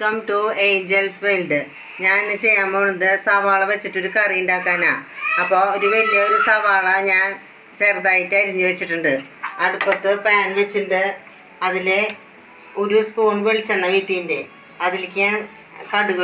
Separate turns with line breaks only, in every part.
Welcome to Angeles world. ഞാൻ ചെയ്യാൻ പോകുന്നത് സവാള വെച്ചിട്ടൊരു കറി ഉണ്ടാക്കാനാണ് അപ്പോൾ ഒരു വലിയൊരു സവാള ഞാൻ ചെറുതായിട്ട് അരിഞ്ഞു വെച്ചിട്ടുണ്ട്. അടുപ്പത്ത് പാൻ വെച്ചിട്ടുണ്ട്. അതിൽ ഒരു സ്പൂൺ വെളിച്ചെണ്ണ വീത്തിന്റെ അതിലേക്ക് ഞാൻ കടുക്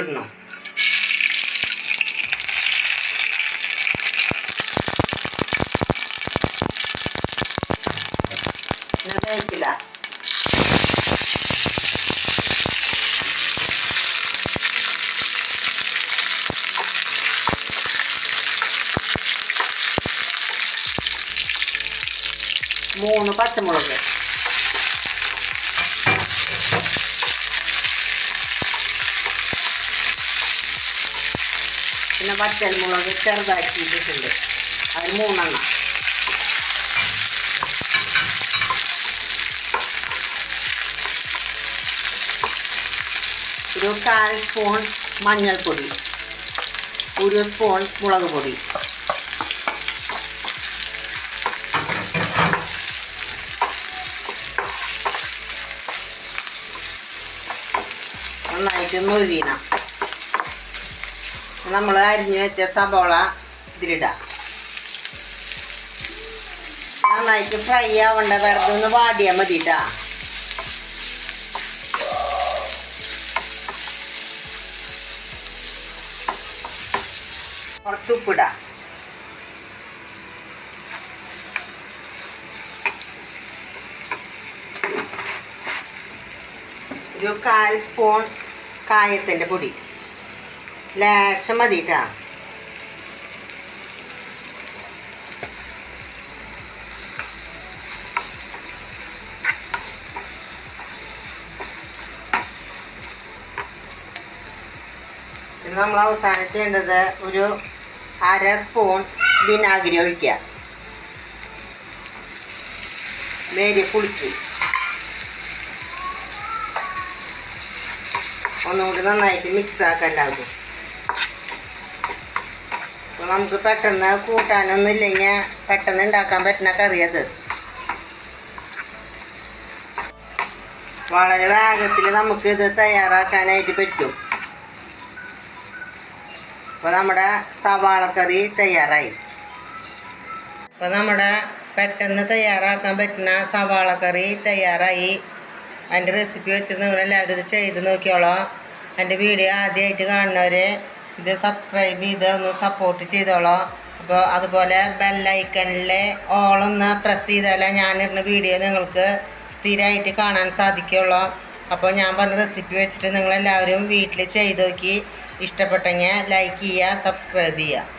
മൂന്ന് പച്ചമുളക്. പിന്നെ പച്ചമുളക് ചെറുതാക്കിയിട്ടുണ്ട് അത് മൂന്നെണ്ണം. ഒരു കാൽ സ്പൂൺ മഞ്ഞൾപ്പൊടി. ഒരു സ്പൂൺ മുളക് പൊടി. നന്നായിട്ട് മൊഴിയണം നമ്മൾ അരിഞ്ഞു വെച്ച സബോള ഇതിലിടാം. നന്നായിട്ട് ഫ്രൈ ആവണ്ട വെറുതെ ഒന്ന് വാടിയാൽ മതിട്ടാ. കുറച്ച് ഉപ്പിടാം. ഒരു കാൽ സ്പൂൺ കായത്തിന്റെ പൊടി. ലേശം മതി കേട്ടാ പിന്നെ നമ്മൾ അവസാനം ചെയ്യേണ്ടത് ഒരു അര സ്പൂൺ വിനാഗിരി ഒഴിക്കുക. നേരിയ പുളിക്ക്. ഒന്നുകൂടി നന്നായിട്ട് മിക്സ് എല്ലാവർക്കും അപ്പോൾ നമുക്ക് പെട്ടെന്ന് കൂട്ടാനൊന്നും ഇല്ലെങ്കിൽ പെട്ടെന്ന് ഉണ്ടാക്കാൻ പറ്റുന്ന കറിയത്. വളരെ വേഗത്തിൽ നമുക്ക് ഇത് തയ്യാറാക്കാനായിട്ട് പറ്റും. അപ്പോൾ നമ്മുടെ സവാളക്കറി തയ്യാറായി. അപ്പോൾ നമ്മുടെ പെട്ടെന്ന് തയ്യാറാക്കാൻ പറ്റുന്ന സവാളക്കറി തയ്യാറായി. അതിന്റെ റെസിപ്പി വെച്ചത് നിങ്ങൾ എല്ലാവരും ഇത് ചെയ്ത് നോക്കിയോളാം. എന്റെ വീഡിയോ ആദ്യമായിട്ട് കാണുന്നവർ ഇത് സബ്സ്ക്രൈബ് ചെയ്ത് ഒന്ന് സപ്പോർട്ട് ചെയ്തോളോ. അപ്പോൾ അതുപോലെ ബെല്ലൈക്കണിലെ ഓളൊന്ന് പ്രസ് ചെയ്താലേ ഞാനിടുന്ന വീഡിയോ നിങ്ങൾക്ക് സ്ഥിരമായിട്ട് കാണാൻ സാധിക്കുള്ളൂ. അപ്പോൾ ഞാൻ പറഞ്ഞ റെസിപ്പി വെച്ചിട്ട് നിങ്ങളെല്ലാവരും വീട്ടിൽ ചെയ്ത് നോക്കി. ഇഷ്ടപ്പെട്ടെങ്കിൽ ലൈക്ക് ചെയ്യുക സബ്സ്ക്രൈബ് ചെയ്യുക.